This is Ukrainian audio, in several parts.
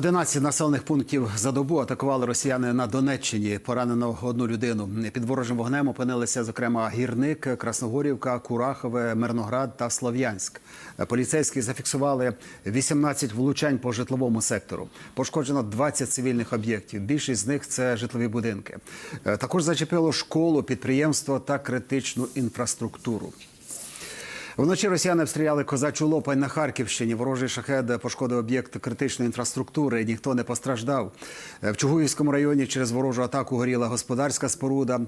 11 населених пунктів за добу атакували росіяни на Донеччині. Поранено одну людину. Під ворожим вогнем опинилися, зокрема, Гірник, Красногорівка, Курахове, Мирноград та Слов'янськ. Поліцейські зафіксували 18 влучань по житловому сектору. Пошкоджено 20 цивільних об'єктів. Більшість з них це житлові будинки. Також зачепило школу, підприємство та критичну інфраструктуру. Вночі росіяни обстріляли козачу лопань на Харківщині. Ворожий шахед пошкодив об'єкт критичної інфраструктури. Ніхто не постраждав. В Чугуївському районі через ворожу атаку горіла господарська споруда.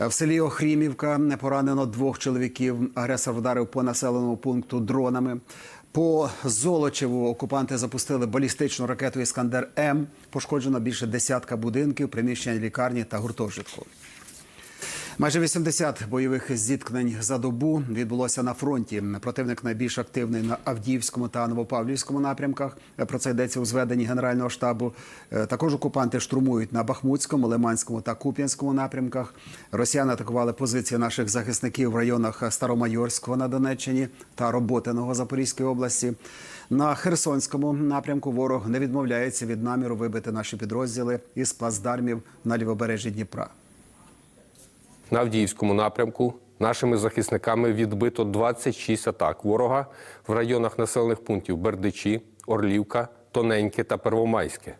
В селі Охрімівка поранено двох чоловіків. Агресор вдарив по населеному пункту дронами. По Золочеву окупанти запустили балістичну ракету Іскандер М. Пошкоджено більше десятка будинків, приміщення лікарні та гуртожитку. Майже 80 бойових зіткнень за добу відбулося на фронті. Противник найбільш активний на Авдіївському та Новопавлівському напрямках. Про це йдеться у зведенні Генерального штабу. Е, Також окупанти штурмують на Бахмутському, Лиманському та Куп'янському напрямках. Росіяни атакували позиції наших захисників в районах Старомайорського на Донеччині та Роботиного Запорізької області. На Херсонському напрямку ворог не відмовляється від наміру вибити наші підрозділи із плацдармів на лівобережжі Дніпра. На Авдіївському напрямку нашими захисниками відбито 26 атак ворога в районах населених пунктів Бердичі, Орлівка, Тоненьке та Первомайське.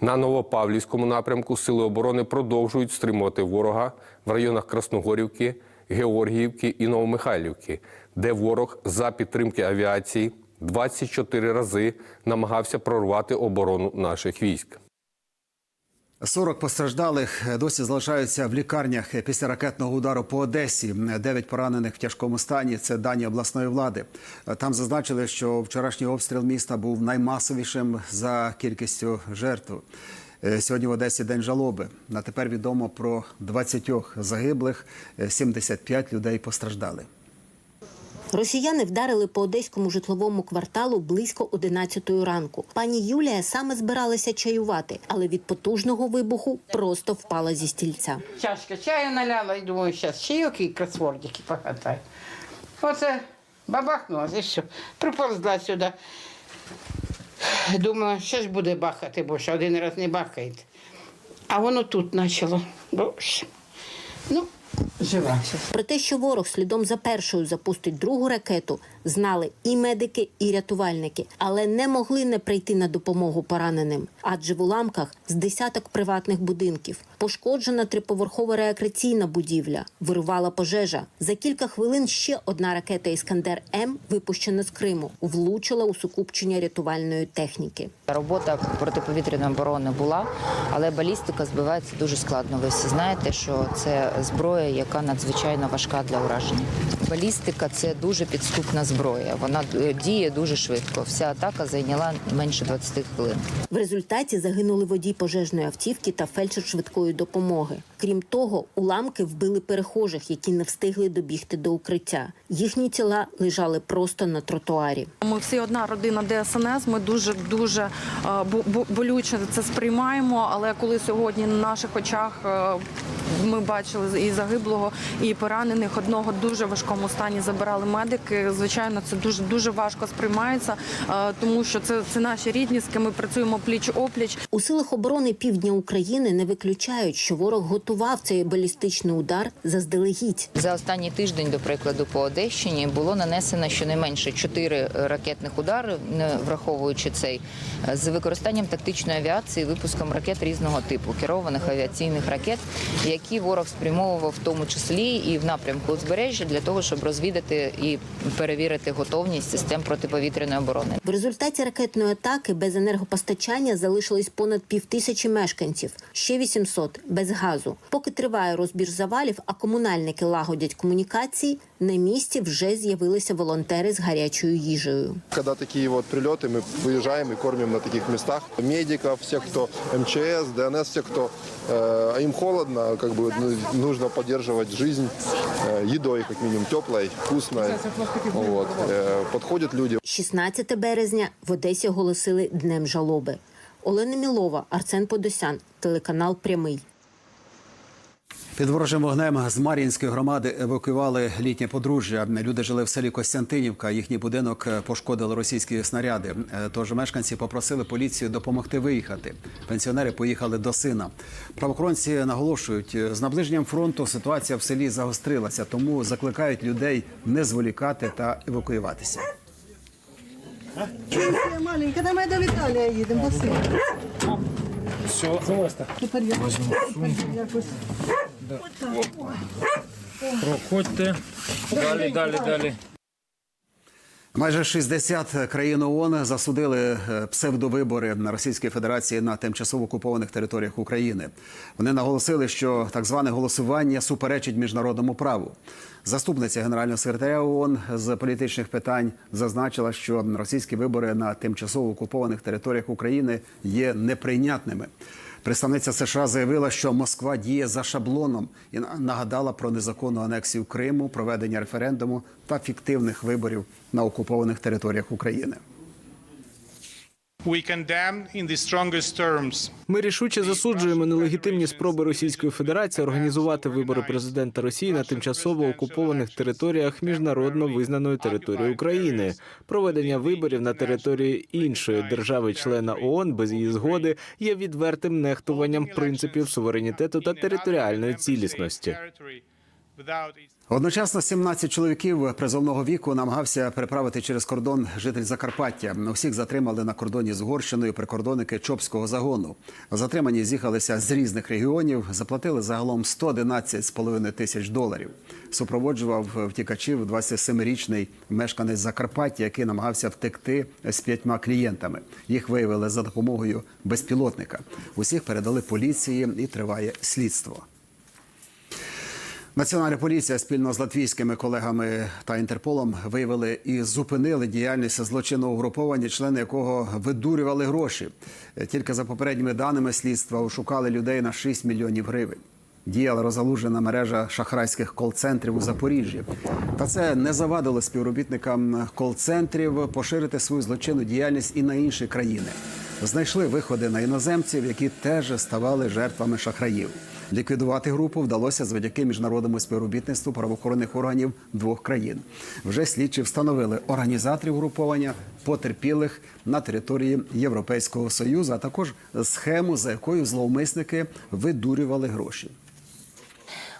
На Новопавлівському напрямку сили оборони продовжують стримувати ворога в районах Красногорівки, Георгіївки і Новомихайлівки, де ворог за підтримки авіації 24 рази намагався прорвати оборону наших військ. 40 постраждалих досі залишаються в лікарнях після ракетного удару по Одесі. Дев'ять поранених в тяжкому стані. Це дані обласної влади. Там зазначили, що вчорашній обстріл міста був наймасовішим за кількістю жертв. Е, Сьогодні в Одесі день жалоби. На тепер відомо про 20 загиблих, е, 75 людей постраждали. Росіяни вдарили по одеському житловому кварталу близько 11 ранку. Пані Юлія саме збиралася чаювати, але від потужного вибуху просто впала зі стільця. Чашка чаю наляла і думаю, зараз чайок і кросвордики погадаю. Оце бабахнула, і що, приповзла сюди. Думаю, що ж буде бахати, бо що один раз не бахає. А воно тут почало. Ну, жива. Про те, що ворог слідом за першою запустить другу ракету, знали і медики, і рятувальники, але не могли не прийти на допомогу пораненим. Адже в уламках з десяток приватних будинків пошкоджена триповерхова реакційна будівля, вирувала пожежа. За кілька хвилин ще одна ракета Іскандер М, випущена з Криму, влучила у сукупчення рятувальної техніки. Робота протиповітряної оборони була, але балістика збивається дуже складно. Ви всі знаєте, що це зброя, яка надзвичайно важка для ураження. Балістика це дуже підступна зброя. Вона е, діє дуже швидко. Вся атака зайняла менше 20 хвилин. В результаті загинули водій пожежної автівки та фельдшер швидкої допомоги. Крім того, уламки вбили перехожих, які не встигли добігти до укриття. Їхні тіла лежали просто на тротуарі. Ми всі одна родина ДСНС. Ми дуже дуже е, бо- бо- болюче це сприймаємо. Але коли сьогодні на наших очах е, ми бачили і загиблого, і поранених одного дуже важкому стані забирали медики. Звичайно, це дуже дуже важко сприймається, е, тому що це, це наші рідні, з ким ми працюємо пліч опліч. У силах оборони півдня України не виключають, що ворог готував цей балістичний удар заздалегідь. За останній тиждень, до прикладу, по Одещині було нанесено щонайменше чотири ракетних удари, не враховуючи цей, з використанням тактичної авіації, випуском ракет різного типу, керованих авіаційних ракет, які ворог спрямовував в тому числі і в напрямку узбережжя для того, щоб розвідати і перевірити готовність систем протиповітряної оборони. В результаті ракетної атаки без енергопостачання залишилось понад півтисячі мешканців, ще 800 – без газу. Поки триває розбір завалів, а комунальники лагодять комунікації, на місці вже з'явилися волонтери з гарячою їжею. Когда такие вот прилеты, мы выезжаем и кормим на таких местах медиков, всех, кто МЧС, ДНС, всех, кто э, им холодно, как бы ну, нужно поддерживать жизнь э, едой, как минимум, теплой, вкусной. Вот. Э, подходят люди, 16 березня в Одесі оголосили Днем жалоби. Олена Мілова, Арсен Подосян, телеканал Прямий. Під ворожим вогнем з Мар'їнської громади евакуювали літнє подружжя. Люди жили в селі Костянтинівка. Їхній будинок пошкодили російські снаряди. Тож мешканці попросили поліцію допомогти виїхати. Пенсіонери поїхали до сина. Правоохоронці наголошують, з наближенням фронту ситуація в селі загострилася, тому закликають людей не зволікати та евакуюватися. Маленька, давай до Віталія їдемо до сина. Все, Тепер я якось. Проходьте. Далі, далі, далі. Майже 60 країн ООН засудили е, псевдовибори на Російській Федерації на тимчасово окупованих територіях України. Вони наголосили, що так зване голосування суперечить міжнародному праву. Заступниця генерального секретаря ООН з політичних питань зазначила, що російські вибори на тимчасово окупованих територіях України є неприйнятними. Представниця США заявила, що Москва діє за шаблоном і на- нагадала про незаконну анексію Криму, проведення референдуму та фіктивних виборів на окупованих територіях України. Ми рішуче засуджуємо нелегітимні спроби Російської Федерації організувати вибори президента Росії на тимчасово окупованих територіях міжнародно визнаної території України. Проведення виборів на території іншої держави-члена ООН без її згоди є відвертим нехтуванням принципів суверенітету та територіальної цілісності. Одночасно 17 чоловіків призовного віку намагався переправити через кордон житель Закарпаття. Усіх затримали на кордоні з Угорщиною прикордонники Чопського загону. Затримані з'їхалися з різних регіонів, заплатили загалом 111,5 тисяч доларів. Супроводжував втікачів 27-річний мешканець Закарпаття, який намагався втекти з п'ятьма клієнтами. Їх виявили за допомогою безпілотника. Усіх передали поліції і триває слідство. Національна поліція спільно з латвійськими колегами та Інтерполом виявили і зупинили діяльність злочинного угруповання, члени якого видурювали гроші. Тільки за попередніми даними слідства ошукали людей на 6 мільйонів гривень. Діяла розгалужена мережа шахрайських кол-центрів у Запоріжжі. Та це не завадило співробітникам кол-центрів поширити свою злочинну діяльність і на інші країни. Знайшли виходи на іноземців, які теж ставали жертвами шахраїв. Ліквідувати групу вдалося завдяки міжнародному співробітництву правоохоронних органів двох країн. Вже слідчі встановили організаторів груповання потерпілих на території Європейського союзу, а також схему, за якою зловмисники видурювали гроші.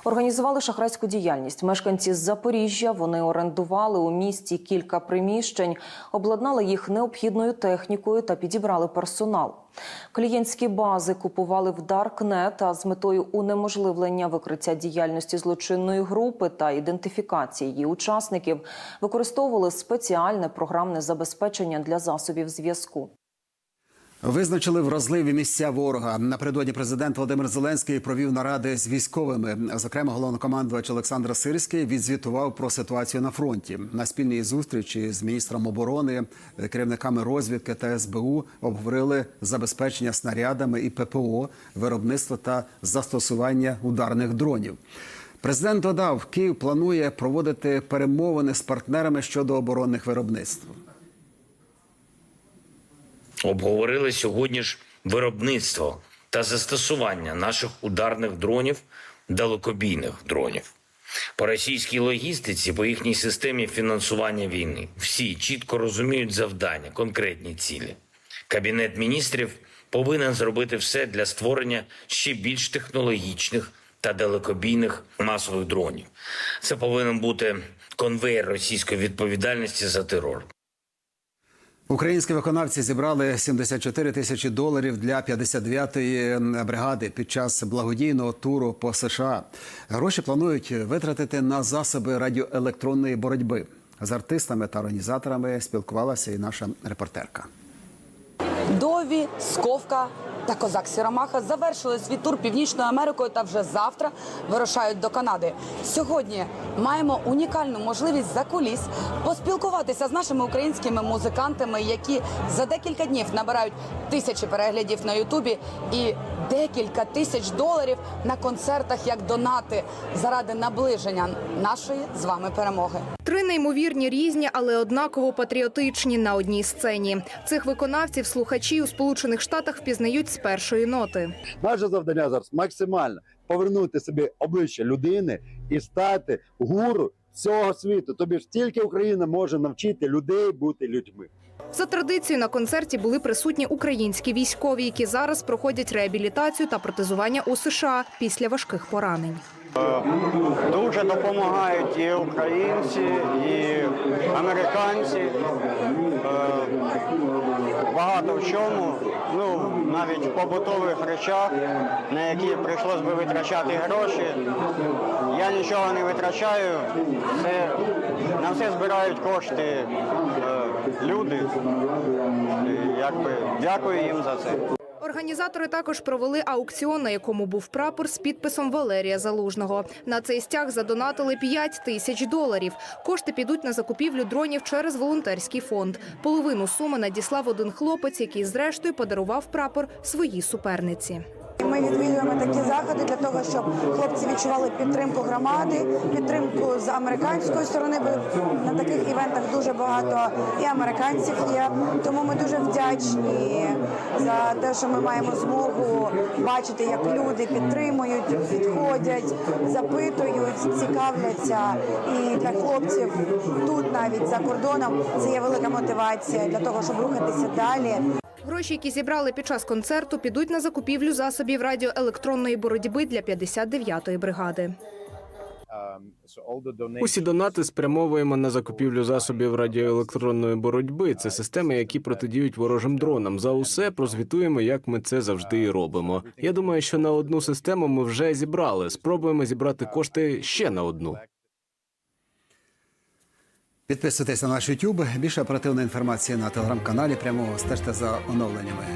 Організували шахрайську діяльність. Мешканці з Запоріжжя вони орендували у місті кілька приміщень, обладнали їх необхідною технікою та підібрали персонал. Клієнтські бази купували в Даркнет, а з метою унеможливлення викриття діяльності злочинної групи та ідентифікації її учасників використовували спеціальне програмне забезпечення для засобів зв'язку. Визначили вразливі місця ворога. Напередодні президент Володимир Зеленський провів наради з військовими. Зокрема, головнокомандувач Олександр Сирський відзвітував про ситуацію на фронті. На спільній зустрічі з міністром оборони, керівниками розвідки та СБУ обговорили забезпечення снарядами і ППО, виробництво та застосування ударних дронів. Президент додав, Київ планує проводити перемовини з партнерами щодо оборонних виробництв. Обговорили сьогодні ж виробництво та застосування наших ударних дронів, далекобійних дронів. По російській логістиці, по їхній системі фінансування війни. Всі чітко розуміють завдання, конкретні цілі. Кабінет міністрів повинен зробити все для створення ще більш технологічних та далекобійних масових дронів. Це повинен бути конвейер російської відповідальності за терор. Українські виконавці зібрали 74 тисячі доларів для 59-ї бригади під час благодійного туру по США. Гроші планують витратити на засоби радіоелектронної боротьби. З артистами та організаторами спілкувалася і наша репортерка. Дові, Сковка та Козак Сіромаха завершили свій тур Північною Америкою та вже завтра вирушають до Канади. Сьогодні маємо унікальну можливість за куліс поспілкуватися з нашими українськими музикантами, які за декілька днів набирають тисячі переглядів на Ютубі і декілька тисяч доларів на концертах як донати заради наближення нашої з вами перемоги. Три неймовірні різні, але однаково патріотичні на одній сцені. Цих виконавців слухачі у Сполучених Штатах впізнають з першої ноти. Наше завдання зараз максимально повернути собі обличчя людини і стати гуру всього світу. Тобі ж тільки Україна може навчити людей бути людьми. За традицією на концерті були присутні українські військові, які зараз проходять реабілітацію та протезування у США після важких поранень. Дуже допомагають і українці, і американці. Е, Багато в чому, ну навіть в побутових речах, на які прийшлось би витрачати гроші. Я нічого не витрачаю. Це на все збирають кошти е, люди. Якби дякую їм за це. Організатори також провели аукціон, на якому був прапор з підписом Валерія Залужного. На цей стяг задонатили 5 тисяч доларів. Кошти підуть на закупівлю дронів через волонтерський фонд. Половину суми надіслав один хлопець, який зрештою подарував прапор своїй суперниці. Ми відвідуємо такі заходи для того, щоб хлопці відчували підтримку громади, підтримку з американської сторони. Бо на таких івентах дуже багато і американців є. Тому ми дуже вдячні за те, що ми маємо змогу бачити, як люди підтримують, підходять, запитують, цікавляться. І для хлопців тут, навіть за кордоном, це є велика мотивація для того, щоб рухатися далі. Гроші, які зібрали під час концерту, підуть на закупівлю засобів радіоелектронної боротьби для 59-ї бригади. Усі донати спрямовуємо на закупівлю засобів радіоелектронної боротьби. Це системи, які протидіють ворожим дронам. За усе прозвітуємо, як ми це завжди і робимо. Я думаю, що на одну систему ми вже зібрали. Спробуємо зібрати кошти ще на одну. Підписуйтесь на наш YouTube. Більше оперативної інформації на телеграм-каналі. Прямо стежте за оновленнями.